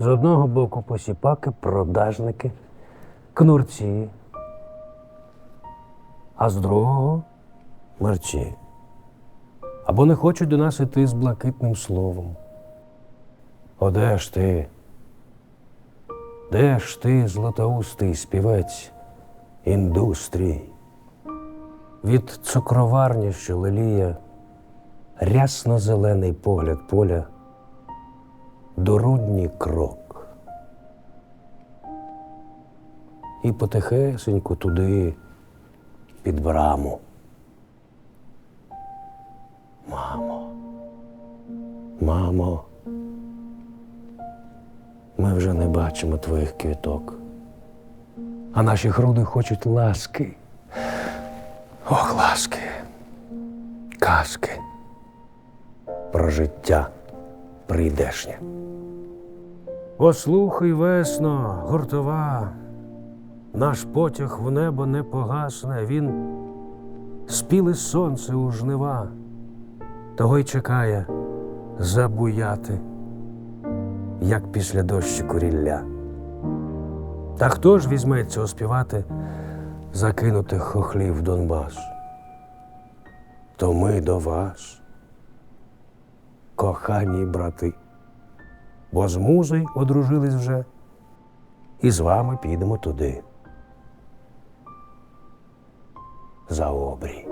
З одного боку посіпаки, продажники, кнурці, а з другого мерчі. Або не хочуть до нас іти з блакитним словом. О, де ж ти? Де ж ти, златоустий співець індустрій? Від цукроварні, що леліє, рясно-зелений погляд поля, дорудній крок. І потихесеньку туди, під браму. Мамо, мамо, ми вже не бачимо твоїх квіток, а наші груди хочуть ласки. Ох, ласки, казки про життя прийдешнє. Послухай, весно, гуртова, наш потяг в небо не погасне, він спіле сонце у жнива, того й чекає забуяти, як після дощику рілля. Та хто ж візьметься оспівати закинутих хохлів Донбас? То ми до вас, кохані брати, бо з музою одружились вже, і з вами підемо туди. За обрій.